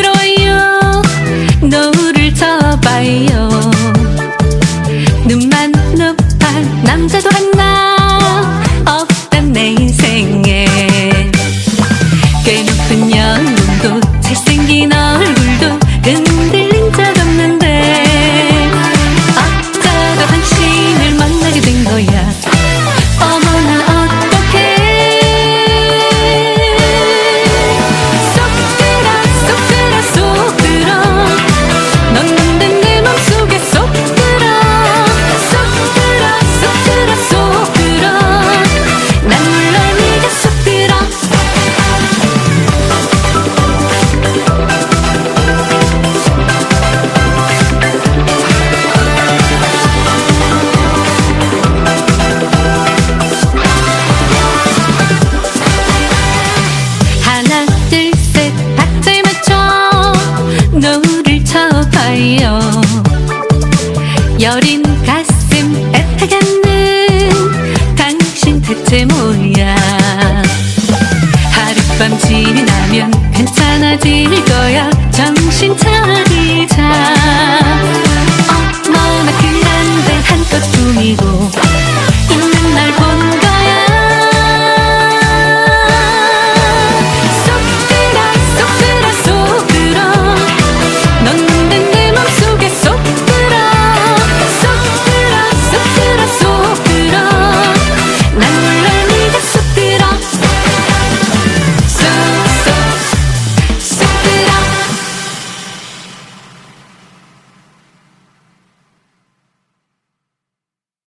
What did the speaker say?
nuestro 비춰봐요 여린 가슴 애타겠는 당신 대체 뭐야? 하룻밤 지나면 괜찮아질 거야. 정신 차리자. 얼마나 그란데 한껏 꾸미고